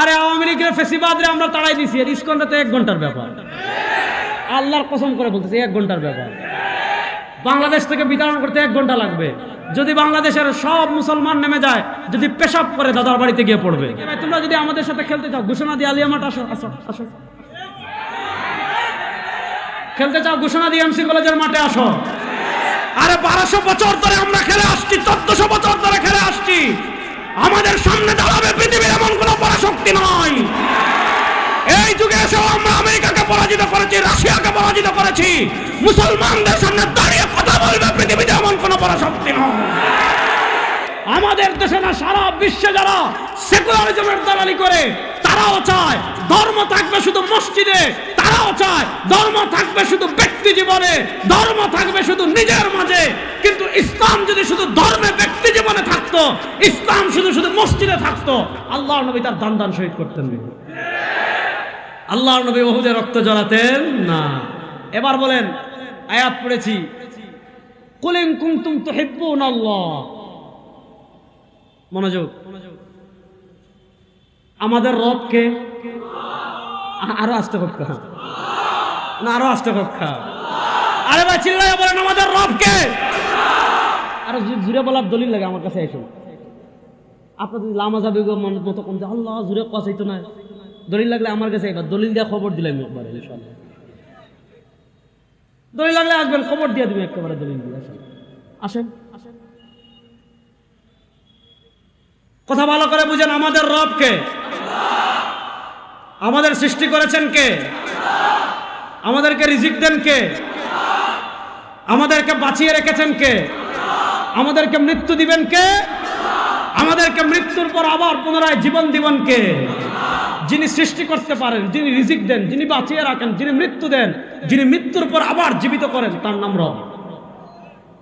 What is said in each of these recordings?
আরে আওয়ামী লীগের ফেসিবাদরে আমরা তাড়াই দিছি আর ইস্কনটা তো এক ঘণ্টার ব্যাপার। আল্লাহর কসম করে বলতেছি এক ঘণ্টার ব্যাপার। বাংলাদেশ থেকে বিতরণ করতে এক ঘণ্টা লাগবে। যদি বাংলাদেশের সব মুসলমান নেমে যায় যদি পেশাব করে দাদার বাড়িতে গিয়ে পড়বে। তোমরা যদি আমাদের সাথে খেলতে চাও ঘোষণা দিয়ে আলিয়া মাঠ আসো আসো আসো। খেলতে চাও ঘোষণা দিয়ে এমসি কলেজের মাঠে আসো। আরে বারোশো বছর ধরে আমরা খেলে আসছি চোদ্দশো বছর ধরে খেলে আসছি। আমাদের সামনে দাঁড়াবে পৃথিবীর এমন কোনো পরাশক্তি নয়। এই যুগে এসেও আমরা আমেরিকাকে পরাজিত করেছি, রাশিয়াকে পরাজিত করেছি। মুসলমানদের সামনে দাঁড়িয়ে কথা বলবে পৃথিবীতে এমন কোনো পরাশক্তি নয়। আমাদের দেশে না, সারা বিশ্বে যারা সেকুলারিজমের দালালি করে, তারাও চায় ধর্ম থাকবে শুধু মসজিদে চায়। ধর্ম থাকবে শুধু ব্যক্তি জীবনে, ধর্ম থাকবে শুধু নিজের মাঝে। কিন্তু ইসলাম যদি শুধু ধর্মে ব্যক্তি জীবনে থাকতো, ইসলাম শুধু শুধু মসজিদে থাকতো আল্লাহ নবী তার দান দান শহীদ করতেন আল্লাহ নবী বহুদে রক্ত জড়াতেন না। এবার বলেন, আয়াত পড়েছি। কুলিং কুমতুম তুহিব্বুন আল্লাহ মনোযোগ। আমাদের রবকে আরও আস্তে কক্ষা না, আরও আস্তে কক্ষা আরে ভাই চিল্লায় বলেন আমাদের রবকে। আরও জুড়ে বলার দলিল লাগে আমার কাছে, এসো। আপনার যদি লামা যাবে মতো কম যে আল্লাহ, জুড়ে কষাইতো না। দলিল লাগলে আমার কাছে এবার দলিল দিয়ে খবর দিলাম একবার ইনশাল্লাহ দলিল লাগলে আসবেন, খবর দিয়ে দিবেন একেবারে দলিল দিয়ে, আসেন। আসেন। কথা ভালো করে বুঝেন আমাদের রবকে। আমাদের সৃষ্টি করেছেন কে? আমাদেরকে রিজিক দেন কে? আমাদেরকে বাঁচিয়ে রেখেছেন কে? আমাদেরকে মৃত্যু দিবেন কে? আমাদেরকে মৃত্যুর পর আবার পুনরায় জীবন দিবেন কে? যিনি সৃষ্টি করতে পারেন, যিনি রিজিক দেন, যিনি বাঁচিয়ে রাখেন, যিনি মৃত্যু দেন, যিনি মৃত্যুর পর আবার জীবিত করেন, তার নাম রব।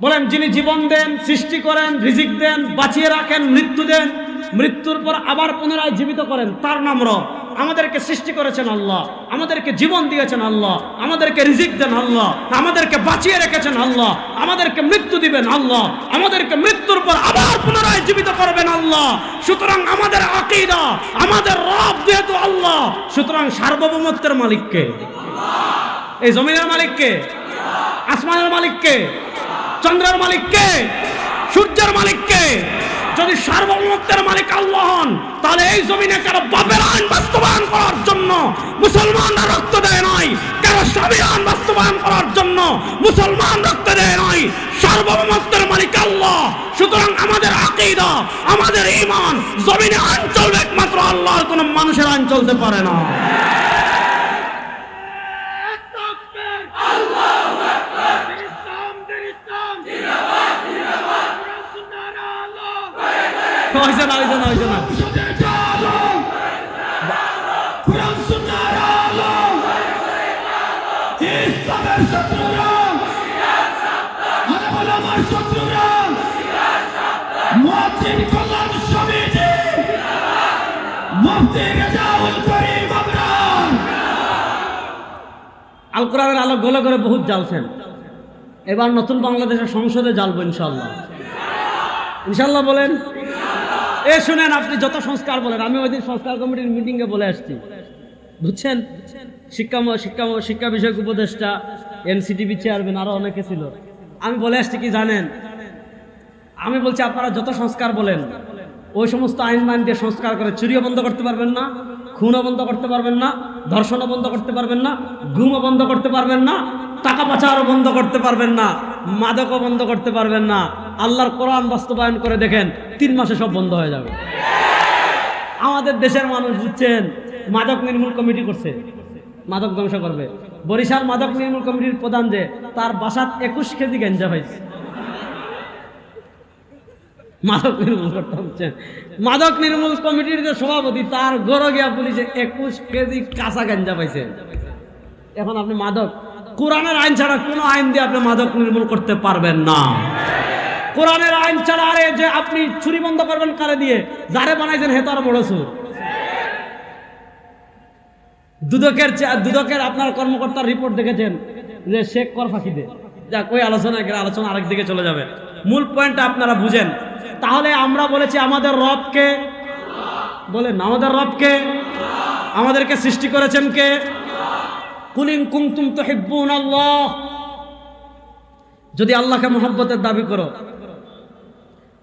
বলেন, যিনি জীবন দেন, সৃষ্টি করেন, রিজিক দেন, বাঁচিয়ে রাখেন, মৃত্যু দেন মৃত্যুর পর আবার পুনরায় জীবিত করেন। তার নাম রব। আমাদেরকে সৃষ্টি করেছেন আল্লাহ। আমাদেরকে জীবন দিয়েছেন আল্লাহ। আমাদেরকে রিজিক দেন আল্লাহ। আমাদেরকে বাঁচিয়ে রেখেছেন আল্লাহ। আমাদেরকে মৃত্যু দিবেন আল্লাহ। আমাদেরকে মৃত্যুর পর আবার পুনরায় জীবিত করবেন আল্লাহ। সুতরাং আমাদের আকিদা, আমাদের রব যেহেতু আল্লাহ, সুতরাং সার্বভৌমত্বের মালিককে এই জমিনের মালিককে আসমানের মালিককে চন্দ্রের মালিককে সূর্যের মালিক কে? যদি সার্বভৌমত্বের মালিক আল্লাহ হন, তাহলে এই জমিনে কারও বাপের আইন বাস্তবায়ন করার জন্য মুসলমানরা রক্ত দেয় নাই? কারও স্বামীর আইন বাস্তবায়ন করার জন্য মুসলমান রক্ত দেয় নাই? সার্বভৌমত্বের মালিক আল্লাহ। সুতরাং আমাদের আকিদা, আমাদের ইমান জমিনে আইন চলবে একমাত্র আল্লাহর কোনো মানুষের আইন চলতে পারে না। হয়েছে না হয়েছে না হয়েছে না আল কোরআনের আলো গলে করে বহুত জ্বালছেন। এবার নতুন বাংলাদেশের সংসদে জ্বালবো ইনশাল্লাহ ইনশাল্লাহ বলেন এ শুনেন, আপনি যত সংস্কার বলেন, আমি ওই দিন সংস্কার কমিটির মিটিংয়ে বলে আসছি। বুঝছেন? শিক্ষা শিক্ষা শিক্ষা বিষয়ক উপদেষ্টা, এনসিটিভি চেয়ারম্যান, আরও অনেকে ছিল। আমি বলে আসছি, কি জানেন? আমি বলছি, আপনারা যত সংস্কার বলেন, ওই সমস্ত আইন মান দিয়ে সংস্কার করে চুরিও বন্ধ করতে পারবেন না, খুনও বন্ধ করতে পারবেন না, ধর্ষণও বন্ধ করতে পারবেন না ঘুমও বন্ধ করতে পারবেন না, টাকা পাচারও বন্ধ করতে পারবেন না, মাদকও বন্ধ করতে পারবেন না আল্লাহর কোরআন বাস্তবায়ন করে দেখেন, তিন মাসে সব বন্ধ হয়ে যাবে। আমাদের দেশের মানুষ বুঝছেন, মাদক নির্মূল কমিটি করছে। মাদক ধ্বংস করবে। বরিশাল মাদক নির্মূল কমিটির প্রধান যে, তার বাসাত একুশ কেজি গেঞ্জা হয়েছে। মাদক নির্মূল করতে হচ্ছে। মাদক নির্মূল কমিটির যে সভাপতি, তার গড় গিয়া পুলিশে একুশ কেজি কাঁচা গাঞ্জা পাইছে। এখন আপনি মাদক, কোরআনের আইন ছাড়া কোনো আইন দিয়ে আপনি মাদক নির্মূল করতে পারবেন না। কোরআনের আইন ছাড়া আরে যে আপনি ছুরি বন্ধ করবেন কারে দিয়ে? যারে বানাইছেন হেতার বড় সুর। দুদকের দুদকের আপনার কর্মকর্তার রিপোর্ট দেখেছেন? যে শেখ কর ফাঁকি দে যাক, ওই আলোচনা গেলে আলোচনা আরেক দিকে চলে যাবে। মূল পয়েন্টটা আপনারা বুঝেন। তাহলে আমরা বলেছি আমাদের রবকে বলেন, আমাদের রবকে আমাদেরকে সৃষ্টি করেছেন কে? কুলিং কুমতুম তো হিব্বুন আল্লাহ যদি আল্লাহকে মোহব্বতের দাবি করো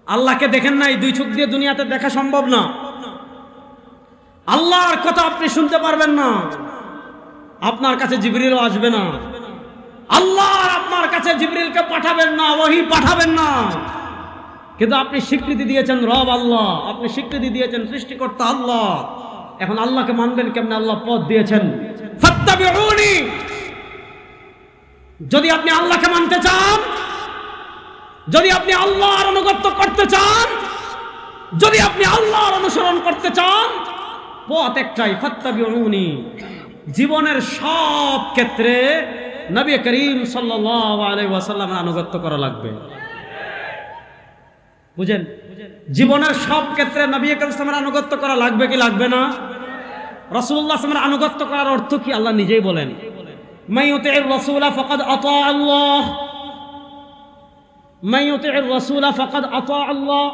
আল্লাহকে দেখেন নাই, দুই চোখ দিয়ে দুনিয়াতে দেখা সম্ভব না। আল্লাহর কথা আপনি শুনতে পারবেন না। আপনার কাছে জিবরিলও আসবে না। আল্লাহ আপনার কাছে জিবরিলকে পাঠাবেন না, ওহি পাঠাবেন না। কিন্তু আপনি স্বীকৃতি দিয়েছেন রব আল্লাহ, আপনি স্বীকৃতি দিয়েছেন সৃষ্টিকর্তা আল্লাহ। এখন আল্লাহকে মানবেন কেমনে? আল্লাহ পথ দিয়েছেন। যদি আপনি আল্লাহকে মানতে চান যদি আপনি আল্লাহর অনুগত্য করতে চান, যদি আপনি আল্লাহর অনুসরণ করতে চান, পথ একটাই, ফাত্তাবিউনি। জীবনের সব ক্ষেত্রে নবী করিম সাল্লাল্লাহু আনুগত্য করা লাগবে। বুঝেন? জীবনের সব ক্ষেত্রে নবী করিম সাল্লামের আনুগত্য করা লাগবে কি লাগবে না? রাসূলুল্লাহ সাল্লামের আনুগত্য করার অর্থ কি? আল্লাহ নিজেই বলেন। মাইয়ুতির রাসূলা ফাকাদ আতা আল্লাহ আল্লাহ।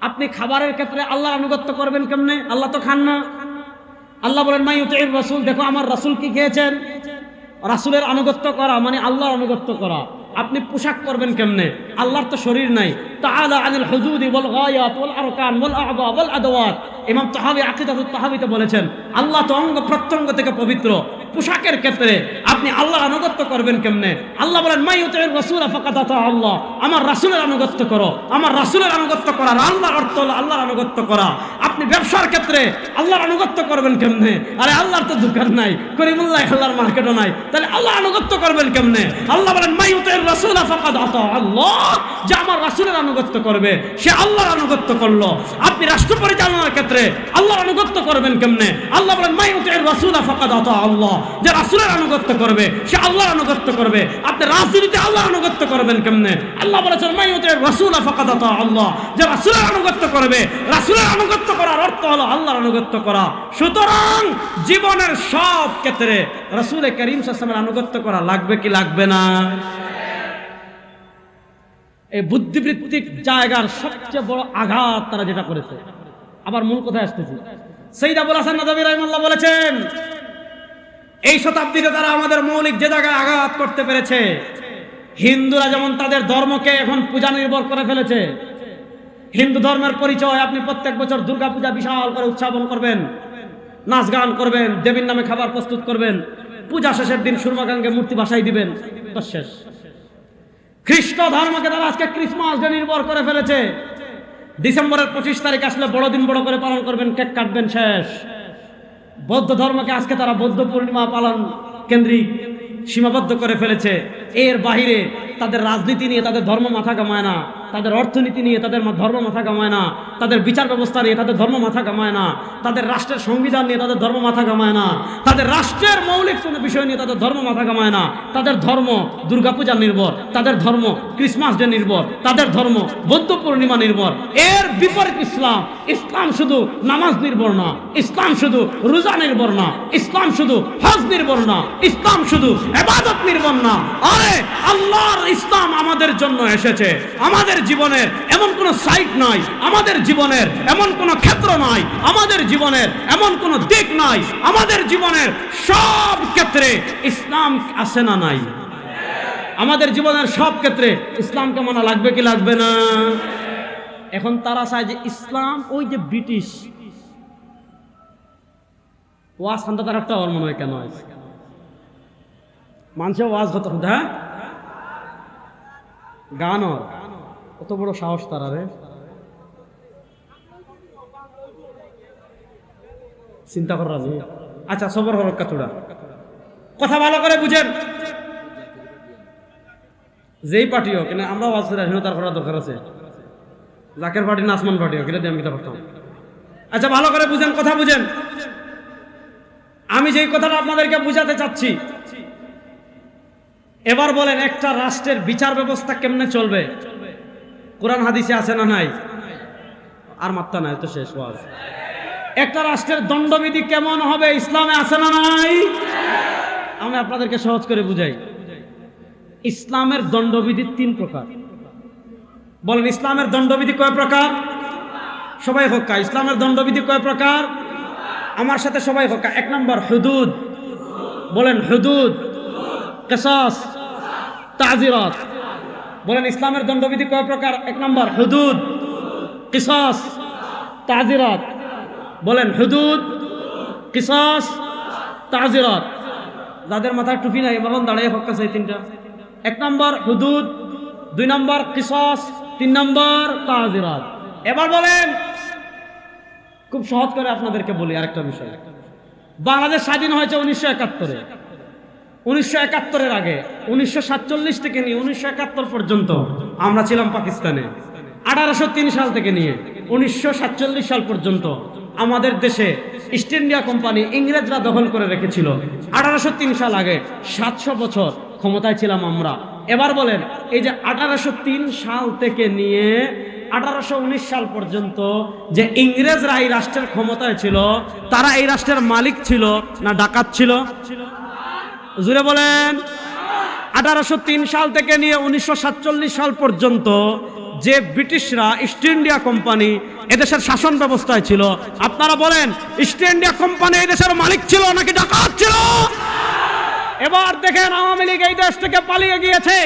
আপনি খাবারের ক্ষেত্রে আল্লাহ আনুগত্য করবেন কেমনে? আল্লাহ তো খান না। আল্লাহ বলেন মাইয়ুতির রসুল, দেখো আমার রাসুল কি খেয়েছেন? রাসুলের আনুগত্য করা মানে আল্লাহর আনুগত্য করা। আপনি পোশাক করবেন কেমনে? আল্লাহর তো শরীর নাই। বলেছেন, আল্লাহ তো অঙ্গ প্রত্যঙ্গ থেকে পবিত্র। পোশাকের ক্ষেত্রে আপনি আল্লাহর আনুগত্য করবেন কেমনে? আল্লাহ বলেন আল্লাহ। আমার আনুগত্য করো। আমার আনুগত্য করা অর্থ আল্লাহর আনুগত্য করা। আপনি ব্যবসার ক্ষেত্রে আল্লাহর আনুগত্য করবেন কেমনে? আরে আল্লাহর তো দোকান নাই, করিমুল্লাহ আল্লাহর মার্কেটও নাই। তাহলে আল্লাহ আনুগত্য করবেন কেমনে? আল্লাহ বলেন, মাই আল্লাহ। আমার রাসূলের আনুগত্য করবে, সে আল্লাহর আনুগত্য করল। আপনি রাষ্ট্র পরিচালনার ক্ষেত্রে আল্লাহর আনুগত্য করবেন কেমনে? আল্লাহ বলেন আল্লাহ। যে রাসূলের আনুগত্য করবে, সে আল্লাহর আনুগত্য করবে। আপনি রাজনীতিতে আনুগত্য করবেন কেমনে? আল্লাহ বলেছেন আল্লাহ। যে রাসূলের আনুগত্য করবে, রাসূলের আনুগত্য করার অর্থ হলো আল্লাহর আনুগত্য করা। সুতরাং জীবনের সব ক্ষেত্রে রাসূল করিম আনুগত্য করা লাগবে কি লাগবে না? এই বুদ্ধিবৃত্তিক জায়গার সবচেয়ে বড় আঘাত তারা যেটা করেছে। আবার মূল কোথায় আসতেছি। সেইদ আবুল হাসান নদী রহমাল্লাহ বলেছেন, এই শতাব্দীতে তারা আমাদের মৌলিক যে জায়গায় আঘাত করতে পেরেছে, হিন্দুরা যেমন তাদের ধর্মকে এখন পূজা নির্ভর করে ফেলেছে, হিন্দু ধর্মের পরিচয় আপনি প্রত্যেক বছর দুর্গা পূজা বিশাল করে উদযাপন করবেন, নাচ গান করবেন, দেবীর নামে খাবার প্রস্তুত করবেন, পূজা শেষের দিন সুরমাগাঙ্গে মূর্তি বাসাই দিবেন তো শেষ। খ্রিস্ট ধর্মকে তারা আজকে ক্রিসমাস ডে নির্ভর করে ফেলেছে। ডিসেম্বরের পঁচিশ তারিখ আসলে বড়দিন বড় করে পালন করবেন, কেক কাটবেন শেষ। বৌদ্ধ ধর্মকে আজকে তারা বৌদ্ধ পূর্ণিমা পালন কেন্দ্রিক সীমাবদ্ধ করে ফেলেছে। এর বাহিরে তাদের রাজনীতি নিয়ে তাদের ধর্ম মাথা কামায় না। তাদের অর্থনীতি নিয়ে তাদের ধর্ম মাথা কামায় না। তাদের বিচার ব্যবস্থা নিয়ে তাদের ধর্ম মাথা কামায় না। তাদের রাষ্ট্রের সংবিধান নিয়ে তাদের ধর্ম মাথা কামায় না। তাদের রাষ্ট্রের মৌলিক কোনো বিষয় নিয়ে তাদের ধর্ম মাথা কামায় না। তাদের ধর্ম দুর্গাপূজা নির্ভর। তাদের ধর্ম ক্রিসমাস ডে নির্ভর। তাদের ধর্ম বৌদ্ধ পূর্ণিমা নির্ভর। এর বিপরীত ইসলাম ইসলাম শুধু নামাজ নির্ভর না। ইসলাম শুধু রোজা নির্ভর না। ইসলাম শুধু হজ নির্ভর না। ইসলাম শুধু এবাদত নির্ভর না। আরে, আল্লাহর ইসলাম আমাদের জন্য এসেছে। আমাদের জীবনের এমন কোনো সাইট নাই, আমাদের জীবনের এমন কোনো ক্ষেত্র নাই, আমাদের জীবনের এমন কোনো দিক নাই, আমাদের জীবনের সব ক্ষেত্রে ইসলাম আছে না নাই? আমাদের জীবনের সব ক্ষেত্রে ইসলামকে মানা লাগবে কি লাগবে না? এখন তারা চায় যে ইসলাম ওই যে ব্রিটিশ। ওয়াজ খান্তা তার একটা আমার মনে হয় কেন আছে মানুষে ওয়াজ হতো হ্যাঁ? গান ওর। কত বড় সাহস তারা রে? চিন্তা করার নেই আচ্ছা সবর হরক কাতুড়া। কথা ভালো করে বুঝেন। যেই পার্টি হোক কিন্তু আমরাও ওয়াজ করে তার করার দরকার আছে। জাকের পার্টি না আসমান পার্টি হোক, এটা দিয়ে আমি কিতা করতাম আচ্ছা ভালো করে বুঝেন, কথা বুঝেন। আমি যেই কথাটা আপনাদেরকে বুঝাতে চাচ্ছি, এবার বলেন একটা রাষ্ট্রের বিচার ব্যবস্থা কেমনে চলবে? কোরআন হাদিসে আছে না নাই? আর মাত্রা নাই, তো শেষ ওয়াজ। একটা রাষ্ট্রের দণ্ডবিধি কেমন হবে, ইসলামে আছে না নাই? আমি আপনাদেরকে সহজ করে বুঝাই। ইসলামের দণ্ডবিধি তিন প্রকার। বলেন, ইসলামের দণ্ডবিধি কয় প্রকার? সবাই হক্কা। ইসলামের দণ্ডবিধি কয় প্রকার? আমার সাথে সবাই হক্কা। এক নম্বর, হুদুদ। বলেন, হুদুদ। কেসাস। তাজিরত। বলেন, ইসলামের দণ্ডবিধি কয় প্রকার? এক নম্বর, হুদুদ, কিসাস, তাজিরত। বলেন, হুদুদ, কিসাস, তাজিরত। যাদের মাথায় টুপি নাই, বলুন দাঁড়িয়ে হক্কা সেই তিনটা। এক নম্বর, হুদুদ, দুই নম্বর, কিসাস, তিন নম্বর, তাজিরত। এবার বলেন, খুব সহজ করে আপনাদেরকে বলি আরেকটা বিষয়। বাংলাদেশ স্বাধীন হয়েছে উনিশশো একাত্তরে। উনিশশো একাত্তরের আগে, উনিশশো সাতচল্লিশ থেকে নিয়ে উনিশশো একাত্তর পর্যন্ত আমরা ছিলাম পাকিস্তানে। আঠারোশো তিন সাল থেকে নিয়ে উনিশশো সাতচল্লিশ সাল পর্যন্ত আমাদের দেশে ইস্ট ইন্ডিয়া কোম্পানি ইংরেজরা দখল করে রেখেছিল। আঠারোশো তিন সাল আগে সাতশো বছর ক্ষমতায় ছিলাম আমরা। এবার বলেন, এই যে আঠারোশো তিন সাল থেকে নিয়ে আঠারোশো উনিশ সাল পর্যন্ত যে ইংরেজরা এই রাষ্ট্রের ক্ষমতায় ছিল, তারা এই রাষ্ট্রের মালিক ছিল না ডাকাত ছিল? জুড়ে বলেন, আঠারোশো তিন সাল থেকে নিয়ে উনিশশো সাতচল্লিশ সাল পর্যন্ত যে ব্রিটিশরা ইস্ট ইন্ডিয়া কোম্পানি এদেশের শাসন ব্যবস্থায় ছিল, আপনারা বলেন, ইস্ট ইন্ডিয়া কোম্পানি এদেশের মালিক ছিল নাকি ডাকাত ছিল? এবার দেখেন আওয়ামী লীগ এই দেশ থেকে পালিয়ে গিয়েছে।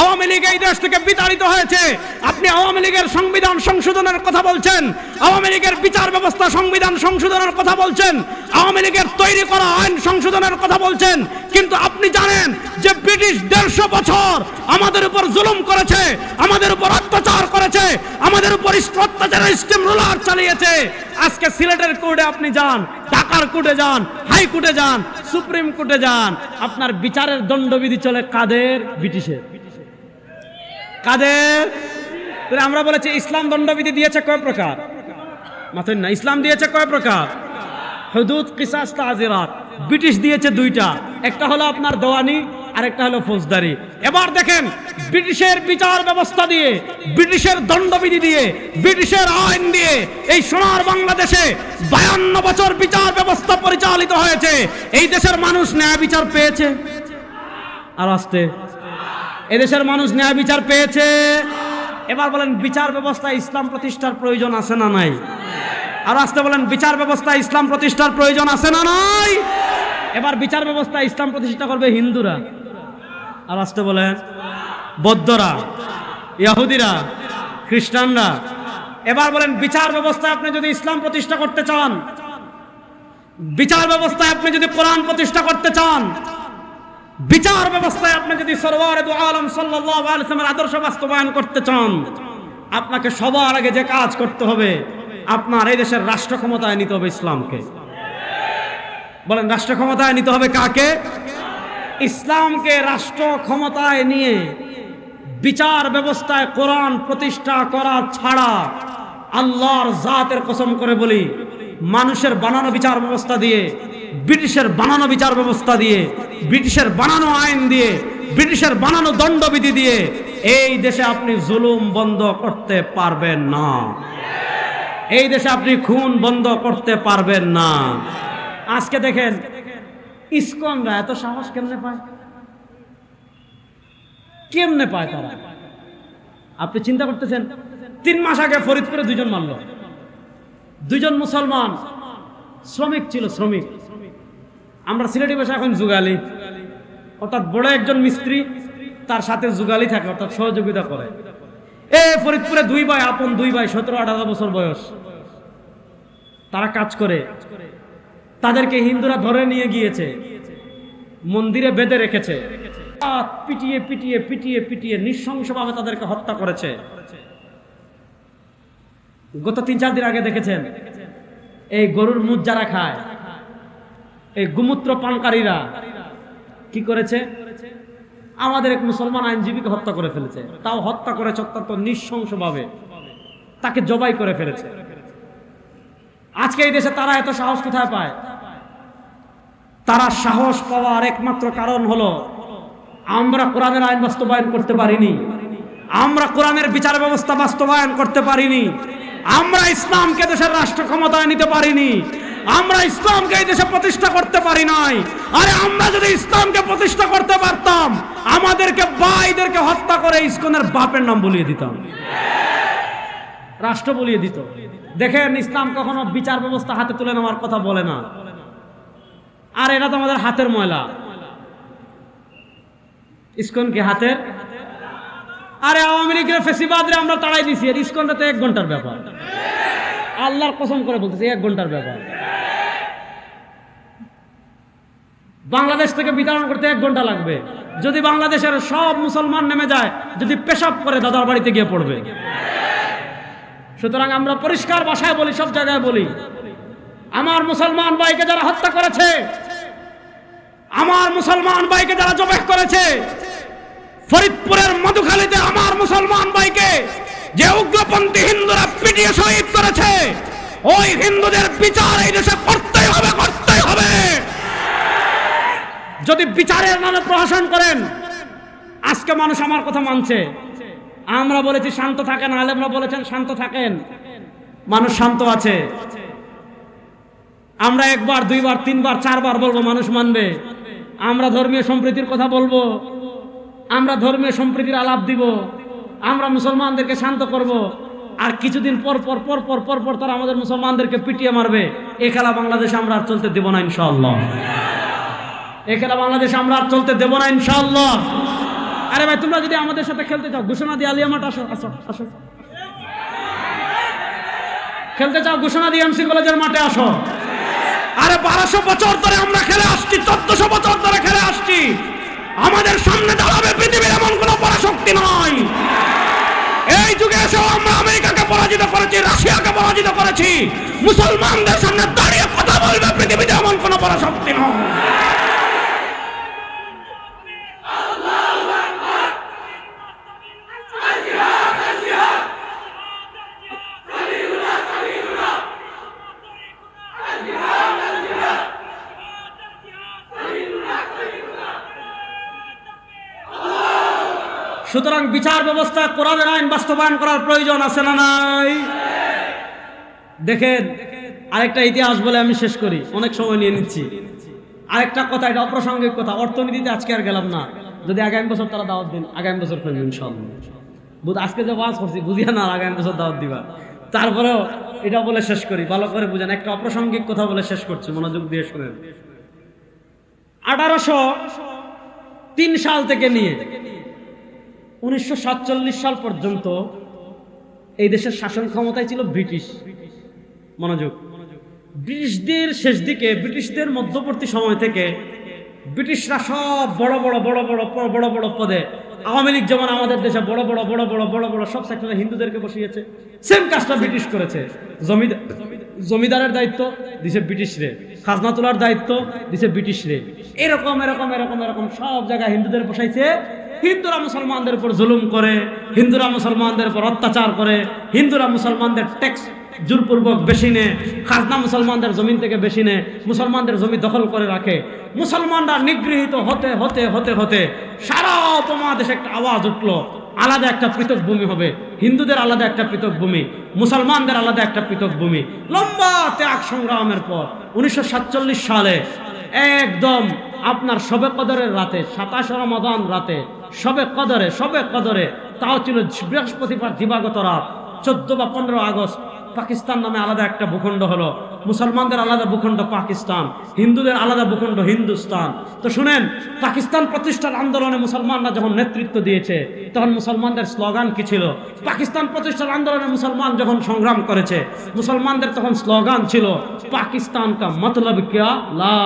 আওয়ামী লীগ এই দেশ থেকে বিতাড়িত হয়েছে। আপনি আওয়ামী লীগের সংবিধান সংশোধনের কথা বলছেন। আওয়ামী লীগের বিচার ব্যবস্থা সংবিধান সংশোধনের কথা বলছেন। আওয়ামী লীগের তৈরি করা আইন সংশোধনের কথা বলছেন। কিন্তু আপনি জানেন যে ব্রিটিশ দেড়শো বছর আমাদের উপর জুলুম করেছে, আমাদের উপর অত্যাচার করেছে, আমাদের উপর অত্যাচারের স্টিম রোলার চালিয়েছে। আজকে সিলেটের কোর্টে আপনি যান, ঢাকার কোর্টে যান হাইকোর্টে যান, সুপ্রিম কোর্টে যান। আপনার বিচারের দণ্ডবিধি চলে কাদের? ব্রিটিশের। কাদের? তাহলে আমরা বলেছি, ইসলাম দণ্ডবিধি দিয়েছে কয় প্রকার? মাথেন না, ইসলাম দিয়েছে কয় প্রকার? হুদুদ, কিসাস, তাজিরাত। ব্রিটিশ দিয়েছে দুইটা। একটা হলো আপনার দেওয়ানি আর একটা হলো ফৌজদারি। এবার দেখেন, ব্রিটিশের বিচার ব্যবস্থা দিয়ে, ব্রিটিশের দণ্ডবিধি দিয়ে, ব্রিটিশের আইন দিয়ে এই সোনার বাংলাদেশে বায়ান্ন বছর বিচার ব্যবস্থা পরিচালিত হয়েছে। এই দেশের মানুষ ন্যায় বিচার পেয়েছে। আর আসতে এদেশের মানুষ ন্যায় বিচার পেয়েছে। এবার বলেন, বিচার ব্যবস্থা ইসলাম প্রতিষ্ঠার প্রয়োজন আছে না নাই? আর আসতে বলেন, বিচার ব্যবস্থা ইসলাম প্রতিষ্ঠার প্রয়োজন আছে না নাই? এবার বিচার ব্যবস্থা ইসলাম প্রতিষ্ঠা করবে হিন্দুরা। আর আসতে বলেন, বৌদ্ধরা, ইয়াহুদিরা, খ্রিস্টানরা। এবার বলেন, বিচার ব্যবস্থা আপনি যদি ইসলাম প্রতিষ্ঠা করতে চান, বিচার ব্যবস্থায় আপনি যদি কোরআন প্রতিষ্ঠা করতে চান বিচার ব্যবস্থায় আপনি যদি সরওয়ার আলম ওয়াসাল্লামের আদর্শ বাস্তবায়ন করতে চান, আপনাকে সবার আগে যে কাজ করতে হবে, আপনার এই দেশের রাষ্ট্র ক্ষমতায় নিতে হবে ইসলামকে। বলেন, রাষ্ট্র ক্ষমতায় নিতে হবে কাকে? ইসলামকে রাষ্ট্র ক্ষমতায় নিয়ে বিচার ব্যবস্থায় কোরআন প্রতিষ্ঠা করা ছাড়া আল্লাহর জাতের কসম করে বলি মানুষের বানানো বিচার ব্যবস্থা দিয়ে, ব্রিটিশের বানানো বিচার ব্যবস্থা দিয়ে, ব্রিটিশের বানানো আইন দিয়ে, ব্রিটিশের বানানো দণ্ডবিধি দিয়ে এই দেশে আপনি জুলুম বন্ধ করতে পারবেন না। এই দেশে আপনি খুন বন্ধ করতে পারবেন না। আজকে দেখেন, ইসকনরা এত সাহস কেমনে পায়? কেমনে পায় তারা? আপনি চিন্তা করতেছেন, তিন মাস আগে ফরিদপুরে দুজন মারল। দুজন মুসলমান শ্রমিক ছিল, শ্রমিক। আমরা সিলেটি ভাষা এখন যুগালি। অর্থাৎ বড় একজন মিস্ত্রি, তার সাথে যুগালি থাকে, অর্থাৎ সহযোগিতা করে। এ ফরিদপুরে দুই ভাই, আপন দুই ভাই, সতেরো আঠারো বছর বয়স। তারা কাজ করে। তাদেরকে হিন্দুরা ধরে নিয়ে গিয়েছে। মন্দিরে বেঁধে রেখেছে। পিটিয়ে পিটিয়ে পিটিয়ে পিটিয়ে নৃশংসভাবে তাদেরকে হত্যা করেছে। গত তিন, চার দিন আগে দেখেছেন? এই গরুর মুখ যারা খায়, এই গুমূত্র পানকারীরা কি করেছে? আমাদের এক মুসলমান আইনজীবীকে হত্যা করে ফেলেছে। তাও হত্যা করেছে অত্যন্ত নৃশংসভাবে। তাকে জবাই করে ফেলেছে। আজকে এই দেশে তারা এত সাহস কোথায় পায়? তারা সাহস পাওয়ার একমাত্র কারণ হলো, আমরা কোরআনের আইন বাস্তবায়ন করতে পারিনি। আমরা কোরআনের বিচার ব্যবস্থা বাস্তবায়ন করতে পারিনি। আমরা ইসলামকে দেশের রাষ্ট্র ক্ষমতায় নিতে পারিনি। আমরা ইসলামকে এই দেশে প্রতিষ্ঠা করতে পারি নাই। আরে আমরা যদি ইসলামকে প্রতিষ্ঠা করতে পারতাম, আমাদেরকে ভাইদেরকে হত্যা করে ইসকনের বাপের নাম বলিয়ে দিতাম। রাষ্ট্র বলিয়ে দিত। দেখেন, ইসলাম কখনো বিচার ব্যবস্থা হাতে তুলে নেওয়ার কথা বলে না। আর এটা তো আমাদের হাতের ময়লা। ইস্কন কি হাতের আরে আওয়ামী লীগের ফেসিবাদরে আমরা তাড়াই দিছি আর ইস্কনটা তো এক ঘণ্টার ব্যাপার। আল্লাহর কসম করে বলতেছি, এক ঘণ্টার ব্যাপার। বাংলাদেশ থেকে বিতরণ করতে এক ঘণ্টা লাগবে। যদি বাংলাদেশের সব মুসলমান নেমে যায়, যদি পেশাব করে দাদার বাড়িতে গিয়ে পড়বে। সুতরাং আমরা পরিষ্কার ভাষায় বলি, সব জায়গায় বলি, আমার মুসলমান ভাইকে যারা হত্যা করেছে, আমার মুসলমান ভাইকে যারা জবেহ করেছে ফরিদপুরের মধুখালীতে আমার মুসলমান ভাইকে যে উগ্রপন্থী হিন্দুরা পিটিয়ে শহীদ করেছে, ওই হিন্দুদের বিচার এই দেশে করতেই হবে করতেই হবে। যদি বিচারের নামে প্রহসন করেন, আজকে মানুষ আমার কথা মানছে। আমরা বলেছি শান্ত থাকেন, আলেমরা বলেছেন শান্ত থাকেন। মানুষ শান্ত আছে। আমরা একবার, দুইবার, তিনবার, চারবার বলব, মানুষ মানবে। আমরা ধর্মীয় সম্প্রীতির কথা বলব। আমরা ধর্মীয় সম্প্রীতির আলাপ দিব, আমরা মুসলমানদেরকে শান্ত করব, আর কিছুদিন পর পর পর পর পর পর তারা আমাদের মুসলমানদেরকে পিটিয়ে মারবে। এ খেলা বাংলাদেশে আমরা আর চলতে দেব না, ইনশাআল্লাহ। এ খেলা বাংলাদেশে আমরা আর চলতে দেব না, ইনশাআল্লাহ। আরে ভাই, তোমরা যদি আমাদের সাথে খেলতে চাও, ঘোষণা দিয়ে আলিয়া মাঠ আসো আসো আসো। খেলতে চাও, ঘোষণা দিয়ে এমসি কলেজের মাঠে আসো। আরে বারোশো বছর ধরে আমরা খেলে আসছি, চোদ্দশো বছর ধরে খেলে আসছি। আমাদের সামনে দাঁড়াবে পৃথিবীর এমন কোন পরাশক্তি নয়। এই যুগে এসেও আমরা আমেরিকাকে পরাজিত করেছি, রাশিয়াকে পরাজিত করেছি। মুসলমানদের সামনে দাঁড়িয়ে কথা বলবে পৃথিবীতে এমন কোন পরাশক্তি নয়। সুতরাং বিচার ব্যবস্থা, কোরআনের আইন বাস্তবায়ন করার প্রয়োজন আছে না নাই? দেখেন, আরেকটা ইতিহাস বলে আমি শেষ করি, অনেক সময় নিয়ে নিচ্ছি। আরেকটা কথা, এটা অপ্রাসঙ্গিক কথা, অর্থনীতিতে আজকে আর গেলাম না। যদি আগামী বছর তারা দাওয়াত দিন, আগামী বছর করবেন ইনশাল্লাহ বুধ, আজকে যে ওয়াজ করছি, বুঝিয়া না আগামী বছর দাওয়াত দিবা। তারপরেও এটা বলে শেষ করি, ভালো করে বুঝেন, একটা অপ্রাসঙ্গিক কথা বলে শেষ করছি, মনোযোগ দিয়ে শুনেন। আঠারোশো তিন সাল থেকে নিয়ে উনিশশো সাল পর্যন্ত এই দেশের শাসন ক্ষমতায় ছিল ব্রিটিশ মনোযোগ। ব্রিটিশদের শেষ দিকে, ব্রিটিশদের মধ্যবর্তী সময় থেকে ব্রিটিশরা সব বড় বড় বড় বড় বড় বড় পদে, আওয়ামী লীগ যেমন আমাদের দেশে বড় বড় বড় বড় বড় বড় সব সেক্টরে হিন্দুদেরকে বসিয়েছে সেম কাজটা ব্রিটিশ করেছে। জমিদার জমিদারের দায়িত্ব দিছে ব্রিটিশরে খাজনা তোলার দায়িত্ব দিছে ব্রিটিশরে। এরকম এরকম এরকম এরকম সব জায়গায় হিন্দুদের বসাইছে হিন্দুরা মুসলমানদের উপর জুলুম করে, হিন্দুরা মুসলমানদের উপর অত্যাচার করে, হিন্দুরা মুসলমানদের ট্যাক্স জোরপূর্বক বেশি নে, খাজনা মুসলমানদের জমিন থেকে বেশি নে, মুসলমানদের জমি দখল করে রাখে। মুসলমানরা নিগৃহীত হতে হতে হতে হতে সারা উপমহাদেশে একটা আওয়াজ উঠল, আলাদা একটা পৃথক ভূমি হবে। হিন্দুদের আলাদা একটা পৃথক ভূমি, মুসলমানদের আলাদা একটা পৃথক ভূমি। লম্বা ত্যাগ সংগ্রামের পর উনিশশো সাতচল্লিশ সালে একদম আপনার সবে কদরের রাতে, সাতাশ রমাদান রাতে সবে কদরে সবে কদরে, তাও ছিল বৃহস্পতিবার দিবাগত রাত, চোদ্দ বা পনেরো আগস্ট, পাকিস্তান নামে আলাদা একটা ভূখণ্ড হলো। মুসলমানদের আলাদা ভূখণ্ড পাকিস্তান, হিন্দুদের আলাদা ভূখণ্ড হিন্দুস্তান। তো শুনেন, পাকিস্তান প্রতিষ্ঠার আন্দোলনে মুসলমানরা যখন নেতৃত্ব দিয়েছে, তখন মুসলমানদের স্লোগান কি ছিল? পাকিস্তান প্রতিষ্ঠার আন্দোলনে মুসলমান যখন সংগ্রাম করেছে, মুসলমানদের তখন স্লোগান ছিল পাকিস্তান কা মতলব কিয়া? লা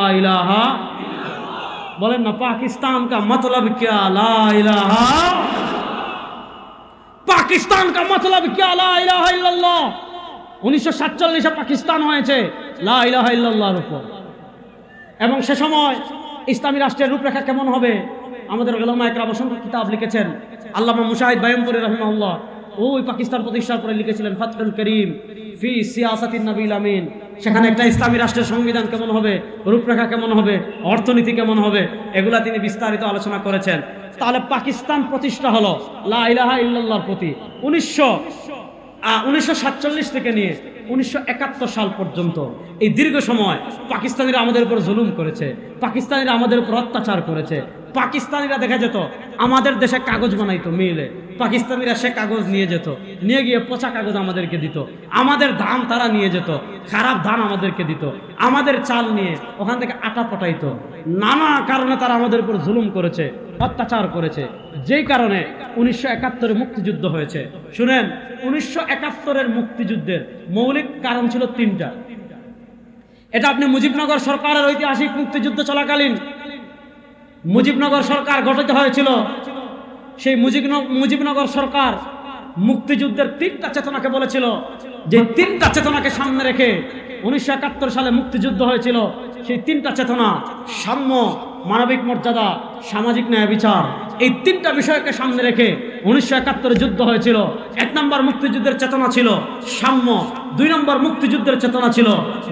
বলেন না, পাকিস্তান কা মতলব কিয়া লা ইলাহা? পাকিস্তান কা মতলব কিয়া লা ইলাহা ইল্লাল্লাহ? উনিশশো সাতচল্লিশে পাকিস্তান হয়েছে, লা ইলাহা ইল্লাল্লাহর উপর। এবং সে সময় ইসলামী রাষ্ট্রের রূপরেখা কেমন হবে? আমাদের ওলামা একরাম অসংখ্য কিতাব লিখেছেন। আল্লামা মুশাহিদ বায়মপুরি রহমাউল্লাহ ওই পাকিস্তান প্রতিষ্ঠার পরে লিখেছিলেন, ফাতহুল করিম, ফি সিয়াসাতিন নবীল আমিন। সেখানে একটা ইসলামী রাষ্ট্রের সংবিধান কেমন হবে? রূপরেখা কেমন হবে? অর্থনীতি কেমন হবে? এগুলা তিনি বিস্তারিত আলোচনা করেছেন। তাহলে পাকিস্তান প্রতিষ্ঠা হলো লা ইল্লাহর প্রতি। উনিশশো উনিশশো সাতচল্লিশ থেকে নিয়ে উনিশশো একাত্তর সাল পর্যন্ত এই দীর্ঘ সময় পাকিস্তানিরা আমাদের উপর জুলুম করেছে, পাকিস্তানিরা আমাদের উপর অত্যাচার করেছে, পাকিস্তানিরা দেখা যেত আমাদের দেশে কাগজ বানাইতো মিলে, পাকিস্তানিরা সে কাগজ নিয়ে যেত, নিয়ে গিয়ে পচা কাগজ আমাদেরকে দিত, আমাদের ধান তারা নিয়ে যেত, খারাপ ধান আমাদেরকে দিত, আমাদের চাল নিয়ে ওখান থেকে আটা পটাইতো, নানা কারণে তারা আমাদের উপর জুলুম করেছে, অত্যাচার করেছে, যেই কারণে উনিশশো একাত্তরে মুক্তিযুদ্ধ হয়েছে। শুনেন উনিশশো একাত্তরের মুক্তিযুদ্ধের মৌলিক কারণ ছিল তিনটা। এটা আপনি মুজিবনগর সরকারের ঐতিহাসিক মুক্তিযুদ্ধ চলাকালীন মুজিবনগর সরকার গঠিত হয়েছিল। সেই মুজিব মুজিবনগর সরকার মুক্তিযুদ্ধের তিনটা চেতনাকে বলেছিল। যে তিনটা চেতনাকে সামনে রেখে উনিশশো একাত্তর সালে মুক্তিযুদ্ধ হয়েছিল। সেই তিনটা চেতনা সাম্য, মানবিক মর্যাদা, সামাজিক ন্যায় বিচার, এই তিনটা বিষয়কে সামনে রেখে উনিশশো যুদ্ধ হয়েছিল। এক নম্বর মুক্তিযুদ্ধের চেতনা ছিল সাম্য, দুই নম্বর মুক্তিযুদ্ধের চেতনা ছিল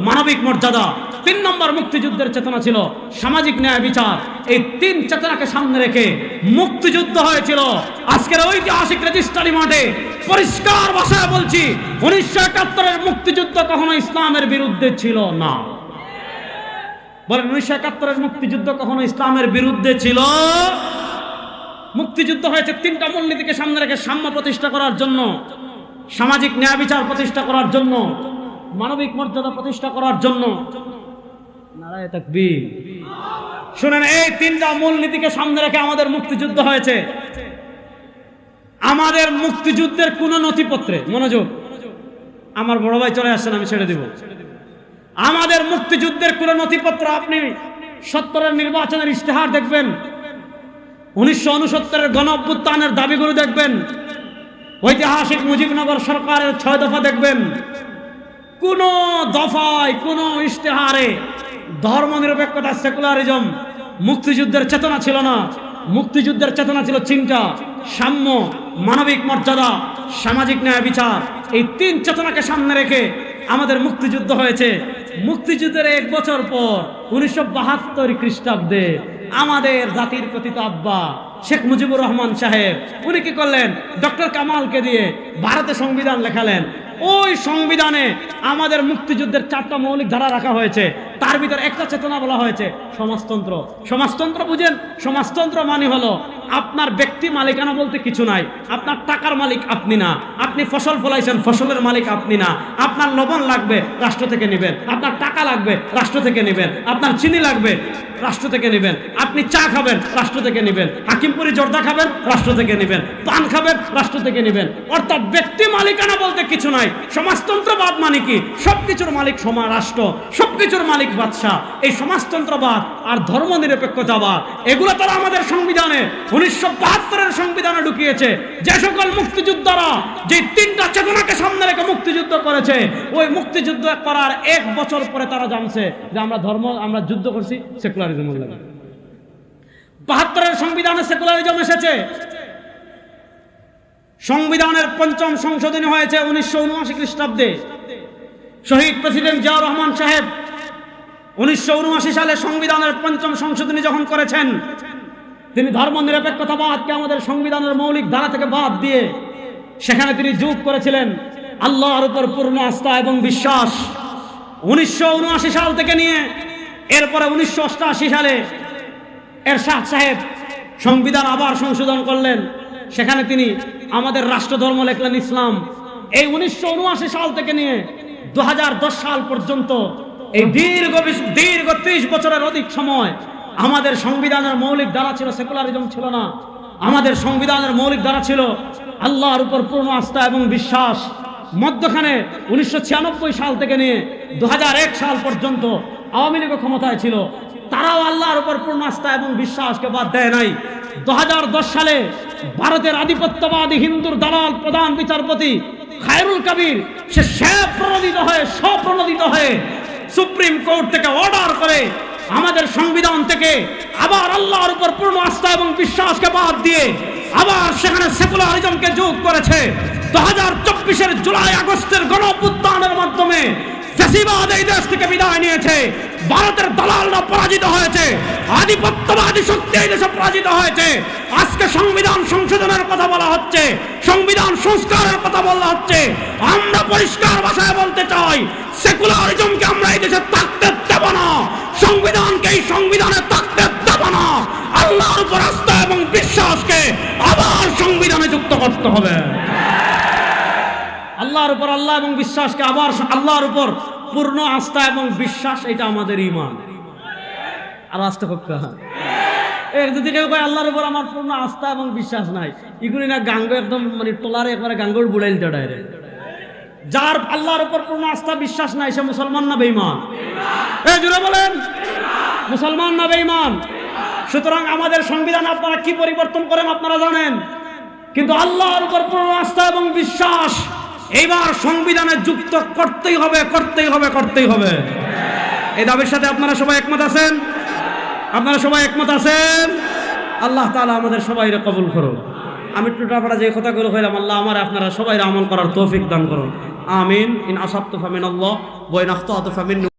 মানবিক মর্যাদা, তিন নম্বর মুক্তিযুদ্ধের চেতনা ছিল সামাজিক ন্যায় বিচার। এই তিন চেতনাকে সামনে রেখে মুক্তিযুদ্ধ হয়েছিল। আজকের ঐতিহাসিক রেজিস্ট্রারি মাঠে পরিষ্কার ভাষায় বলছি, উনিশশো একাত্তরের মুক্তিযুদ্ধ কখনো ইসলামের বিরুদ্ধে ছিল না। বলেন, উনিশশো একাত্তরের মুক্তিযুদ্ধ কখনো ইসলামের বিরুদ্ধে ছিল মুক্তিযুদ্ধ হয়েছে, তিনটা মূলনীতিকে সামনে রেখে সাম্য প্রতিষ্ঠা করার জন্য, সামাজিক ন্যায় বিচার প্রতিষ্ঠা করার জন্য, মানবিক মর্যাদা প্রতিষ্ঠা করার জন্য। শুনেন, এই তিনটা মূলনীতিকে সামনে রেখে আমাদের মুক্তিযুদ্ধ হয়েছে। আমাদের মুক্তিযুদ্ধের কোন নথিপত্রে, মনোযোগ, আমার বড় ভাই চলে আসছেন, আমি ছেড়ে দিব। আমাদের মুক্তিযুদ্ধের কোন নথিপত্র আপনি সত্তরের নির্বাচনের ইশতেহার দেখবেন। উনিশশো উনসত্তরের গণ অভ্যুত্থানের দাবিগুলো দেখবেন। ঐতিহাসিক মুজিবনগর সরকারের ছয় দফা দেখবেন। কোন দফায়, কোন ইশতেহারে ধর্ম নিরপেক্ষতা সেকুলারিজম, মুক্তিযুদ্ধের চেতনা ছিল না। মুক্তিযুদ্ধের চেতনা ছিল চিন্তা, সাম্য, মানবিক মর্যাদা, সামাজিক ন্যায় বিচার। এই তিন চেতনাকে সামনে রেখে আমাদের মুক্তিযুদ্ধ হয়েছে। মুক্তিযুদ্ধের এক বছর পর উনিশশো বাহাত্তর খ্রিস্টাব্দে আমাদের জাতির কথিত আব্বা, শেখ মুজিবুর রহমান সাহেব, উনি কি করলেন? ডক্টর কামালকে দিয়ে ভারতে সংবিধান লেখালেন। ওই সংবিধানে আমাদের মুক্তিযুদ্ধের চারটা মৌলিক ধারা রাখা হয়েছে। তার ভিতর একটা চেতনা বলা হয়েছে, সমাজতন্ত্র। সমাজতন্ত্র বুঝেন? সমাজতন্ত্র মানে হলো আপনার ব্যক্তি মালিকানা বলতে কিছু নাই। আপনার টাকার মালিক আপনি না। আপনি ফসল ফলাইছেন, ফসলের মালিক আপনি না। আপনার লবণ লাগবে, রাষ্ট্র থেকে নেবেন। আপনার টাকা লাগবে, রাষ্ট্র থেকে নেবেন। আপনার চিনি লাগবে, রাষ্ট্র থেকে নেবেন। আপনি চা খাবেন, রাষ্ট্র থেকে নেবেন। হাকিমপুরি জর্দা খাবেন, রাষ্ট্র থেকে নেবেন। পান খাবেন, রাষ্ট্র থেকে নেবেন। অর্থাৎ ব্যক্তি মালিকানা বলতে কিছু নাই। সমাজতন্ত্রবাদ মানে কি? সবকিছুর মালিক সমা রাষ্ট্র। সবকিছুর মালিক বাদশাহ। এই সমাজতন্ত্রবাদ আর ধর্ম নিরপেক্ষতাবাদ এগুলো তারা আমাদের সংবিধানে, উনিশশো বাহাত্তরের সংবিধানে ঢুকিয়েছে। যে সকল মুক্তিযোদ্ধারা, যে তিনটা চেতনাকে সামনে রেখে মুক্তিযুদ্ধ করেছে, ওই মুক্তিযুদ্ধ করার এক বছর পরে তারা জানছে যে আমরা ধর্ম, আমরা যুদ্ধ করছি, সেকুলারিজম লাগে বাহাত্তরের সংবিধানে সেকুলারিজম এসেছে। সংবিধানের পঞ্চম সংশোধনী হয়েছে উনিশশো উনআশি খ্রিস্টাব্দে। শহীদ প্রেসিডেন্ট জিয়াউর রহমান সাহেব উনিশশো উনআশি সালে সংবিধানের পঞ্চম সংশোধনী যখন করেছেন, তিনি ধর্ম নিরপেক্ষতাবাদকে আমাদের সংবিধানের মৌলিক ধারা থেকে বাদ দিয়ে সেখানে তিনি যোগ করেছিলেন আল্লাহর উপর পূর্ণ আস্থা এবং বিশ্বাস। উনিশশো উনআশি সাল থেকে নিয়ে এরপরে উনিশশো অষ্টআশি সালে এরশাদ সাহেব সংবিধান আবার সংশোধন করলেন। সেখানে তিনি আমাদের রাষ্ট্রধর্ম লেখলেন ইসলাম। এই উনিশশো উনআশি সাল থেকে নিয়ে দু হাজার দশ সাল পর্যন্ত এই দীর্ঘ দীর্ঘ ত্রিশ বছরের অধিক সময় আমাদের সংবিধানের মৌলিক ধারা ছিল সেকুলারিজম ছিল না। আমাদের সংবিধানের মৌলিক ধারা ছিল আল্লাহর উপর পূর্ণ আস্থা এবং বিশ্বাস। মধ্যখানে উনিশশো ছিয়ানব্বই সাল থেকে নিয়ে দু হাজার এক সাল পর্যন্ত আওয়ামী লীগ ক্ষমতায় ছিল। তারাও আল্লাহর উপর পূর্ণ আস্থা এবং বিশ্বাসকে বাদ দেয় নাই। দু হাজার দশ সালে ভারতের আধিপত্যবাদী হিন্দুর দালাল প্রধান বিচারপতি খায়রুল কবির, সে প্রণোদিত হয়ে, স্বপ্রণোদিত হয়ে সুপ্রিম কোর্ট থেকে অর্ডার করে আমাদের সংবিধান থেকে আবার আল্লাহর উপর পূর্ণ আস্থা এবং বিশ্বাসকে বাদ দিয়ে আবার সেখানে সেকুলারিজমকে যোগ করেছে। দু হাজার চব্বিশের জুলাই আগস্টের গণ মাধ্যমে ফ্যাসিবাদ এই দেশ থেকে বিদায় নিয়েছে। ভারতের দালালরা পরাজিত হয়েছে। আধিপত্যবাদী শক্তি এই দেশে পরাজিত হয়েছে। আজকে সংবিধান সংশোধনের কথা বলা হচ্ছে, সংবিধান সংস্কারের কথা বলা হচ্ছে। আমরা পরিষ্কার ভাষায় বলতে চাই, সেকুলারিজমকে আমরা এই দেশে থাকতে দেব না। সংবিধানকে এই সংবিধানে থাকতে দেব না। আল্লাহর উপর আস্থা এবং বিশ্বাসকে আবার সংবিধানে যুক্ত করতে হবে। আল্লাহর উপর আল্লাহ এবং বিশ্বাসকে আবার আল্লাহর উপর পূর্ণ আস্থা এবং বিশ্বাস, এটা আমাদের ইমান আর আস্থা হয় যদি কেউ কয়, আল্লাহর উপর আমার পূর্ণ আস্থা এবং বিশ্বাস নাই, এগুলি না গাঙ্গ একদম মানে টোলারে একবারে গাঙ্গর বুড়াইল ডাইরেক্ট যার আল্লাহর উপর পূর্ণ আস্থা, বিশ্বাস নাই, সে মুসলমান না বেঈমান। এ জুড়ে বলেন। মুসলমান না বেঈমান। সুতরাং আমাদের সংবিধান আপনারা কি পরিবর্তন করেন আপনারা জানেন। কিন্তু আল্লাহর উপর পূর্ণ আস্থা এবং বিশ্বাস এইবার সংবিধানে যুক্ত করতেই হবে করতেই হবে করতেই হবে। এই দাবির সাথে আপনারা সবাই একমত আছেন? আপনারা সবাই একমত আছেন? আল্লাহ তালা আমাদের সবাই কবুল করো আমি টুটাফাটা যে কথাগুলো হইলাম, আল্লাহ আমার আপনারা সবাই আমল করার তৌফিক দান করুন। আমিন। ইন আসাপ্ত ফামিন আল্লাহ বইন ইন আখতাতু ফামিন